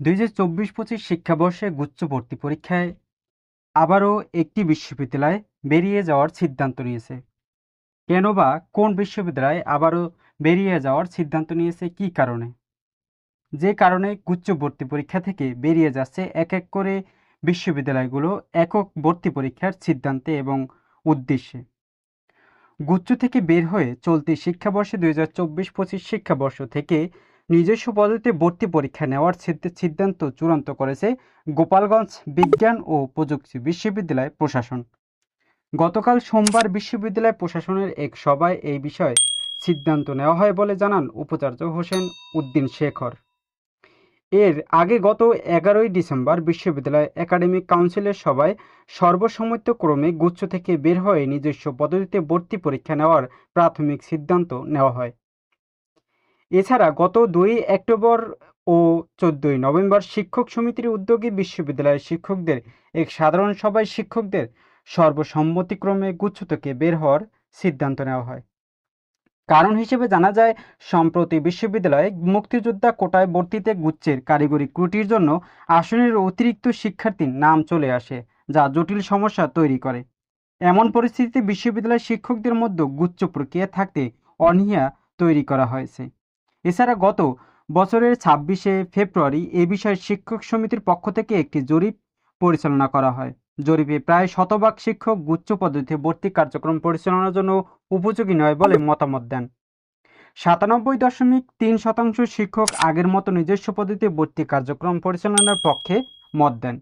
দুই হাজার চব্বিশ পঁচিশ শিক্ষাবর্ষে গুচ্ছ ভর্তি পরীক্ষায় আবারও একটি বিশ্ববিদ্যালয় বেরিয়ে যাওয়ার সিদ্ধান্ত নিয়েছে। কেন বা কোন বিশ্ববিদ্যালয় আবারও বেরিয়ে যাওয়ার সিদ্ধান্ত নিয়েছে, কি কারণে? যে কারণে গুচ্ছ ভর্তি পরীক্ষা থেকে বেরিয়ে যাচ্ছে এক এক করে বিশ্ববিদ্যালয়গুলো একক ভর্তি পরীক্ষার সিদ্ধান্তে এবং উদ্দেশ্যে। গুচ্ছ থেকে বের হয়ে চলতি শিক্ষাবর্ষে দুই হাজার চব্বিশ পঁচিশ শিক্ষাবর্ষ থেকে নিজস্ব পদ্ধতিতে ভর্তি পরীক্ষা নেওয়ার সিদ্ধান্ত চূড়ান্ত করেছে গোপালগঞ্জ বিজ্ঞান ও প্রযুক্তি বিশ্ববিদ্যালয় প্রশাসন। গতকাল সোমবার বিশ্ববিদ্যালয় প্রশাসনের এক সভায় এই বিষয়ে সিদ্ধান্ত নেওয়া হয় বলে জানান উপাচার্য হোসেন উদ্দিন শেখর। এর আগে গত এগারোই ডিসেম্বর বিশ্ববিদ্যালয় একাডেমিক কাউন্সিলের সভায় সর্বসম্মতক্রমে গুচ্ছ থেকে বের হয়ে নিজস্ব পদ্ধতিতে ভর্তি পরীক্ষা নেওয়ার প্রাথমিক সিদ্ধান্ত নেওয়া হয়। এছাড়া গত দুই অক্টোবর ও চোদ্দই নভেম্বর শিক্ষক সমিতির উদ্যোগে বিশ্ববিদ্যালয়ের শিক্ষকদের এক সাধারণ সভায় শিক্ষকদের সর্বসম্মতিক্রমে গুচ্ছ থেকে বের হওয়ার সিদ্ধান্ত নেওয়া হয়। কারণ হিসেবে জানা যায়, সম্প্রতি বিশ্ববিদ্যালয়ে মুক্তিযোদ্ধা কোটায় ভর্তিতে গুচ্ছের কারিগরি ত্রুটির জন্য আসনের অতিরিক্ত শিক্ষার্থীর নাম চলে আসে, যা জটিল সমস্যা তৈরি করে। এমন পরিস্থিতিতে বিশ্ববিদ্যালয়ের শিক্ষকদের মধ্যে গুচ্ছ প্রক্রিয়া থাকতে অনীহা তৈরি করা হয়েছে। এছাড়া গত বছরের ছাব্বিশে ফেব্রুয়ারি এ বিষয়ে শিক্ষক সমিতির পক্ষ থেকে একটি জরিপ পরিচালনা করা হয়। জরিপে প্রায় শতভাগ শিক্ষক গুচ্ছ পদ্ধতিতে ভর্তি কার্যক্রম পরিচালনার জন্য উপযোগী নয় বলে মতামত দেন। সাতানব্বই দশমিক তিন শতাংশ শিক্ষক আগের মতো নিজস্ব পদ্ধতিতে ভর্তি কার্যক্রম পরিচালনার পক্ষে মত দেন।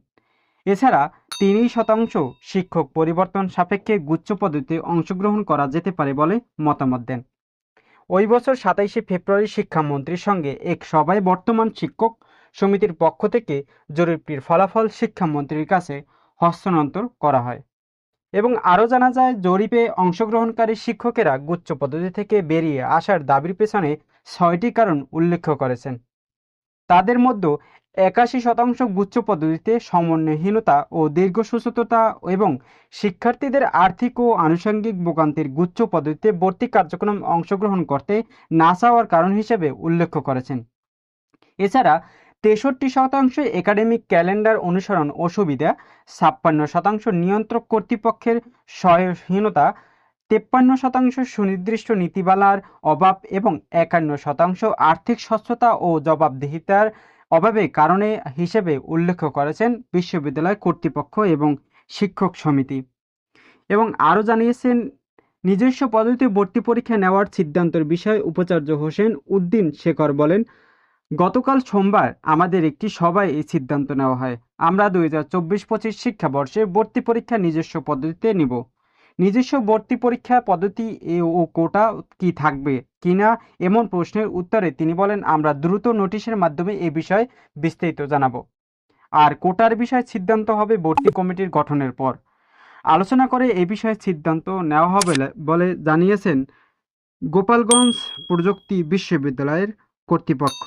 এছাড়া তিনই শতাংশ শিক্ষক পরিবর্তন সাপেক্ষে গুচ্ছ পদ্ধতিতে অংশগ্রহণ করা যেতে পারে বলে মতামত দেন। ওই বছর সাতাইশে ফেব্রুয়ারি শিক্ষামন্ত্রীর সঙ্গে এক সভায় বর্তমান শিক্ষক সমিতির পক্ষ থেকে জরিপটির ফলাফল শিক্ষামন্ত্রীর কাছে হস্তান্তর করা হয়। এবং আরও জানা যায়, জরিপে অংশগ্রহণকারী শিক্ষকেরা গুচ্ছ পদ্ধতি থেকে বেরিয়ে আসার দাবির পেছনে ছয়টি কারণ উল্লেখ করেছেন। তাদের মধ্যে একাশি শতাংশ গুচ্ছ পদ্ধতিতে সমন্বয়হীনতা ও দীর্ঘসূচতা এবং শিক্ষার্থীদের আর্থিক ও আনুষঙ্গিক ভোগান্তির গুচ্ছ পদ্ধতিতে ভর্তি কার্যক্রম অংশগ্রহণ করতে না চাওয়ার কারণ হিসেবে উল্লেখ করেছেন। এছাড়া, তেষট্টি শতাংশ একাডেমিক ক্যালেন্ডার অনুসরণ অসুবিধা, ছাপ্পান্ন শতাংশ নিয়ন্ত্রক কর্তৃপক্ষের সহায়হীনতা, তেপ্পান্ন শতাংশ সুনির্দিষ্ট নীতিমালার অভাব এবং একান্ন শতাংশ আর্থিক স্বচ্ছতা ও জবাবদিহিতার অভাবে কারণে হিসেবে উল্লেখ করেছেন বিশ্ববিদ্যালয় কর্তৃপক্ষ এবং শিক্ষক সমিতি এবং আরও জানিয়েছেন, নিজস্ব পদ্ধতিতে ভর্তি পরীক্ষা নেওয়ার সিদ্ধান্তের বিষয়ে উপাচার্য হোসেন উদ্দিন শেখর বলেন, গতকাল সোমবার আমাদের একটি সভায় এই সিদ্ধান্ত নেওয়া হয়। আমরা দুই হাজার চব্বিশ পঁচিশ শিক্ষাবর্ষে ভর্তি পরীক্ষা নিজস্ব পদ্ধতিতে নিব। নিজস্ব ভর্তি পরীক্ষা পদ্ধতি ও কোটা কি থাকবে কিনা এমন প্রশ্নের উত্তরে তিনি বলেন, আমরা দ্রুত নোটিশের মাধ্যমে এ বিষয়ে বিস্তারিত জানাব। আর কোটার বিষয়ে সিদ্ধান্ত হবে ভর্তি কমিটির গঠনের পর। আলোচনা করে এ বিষয়ে সিদ্ধান্ত নেওয়া হবে বলে জানিয়েছেন গোপালগঞ্জ প্রযুক্তি বিশ্ববিদ্যালয়ের কর্তৃপক্ষ।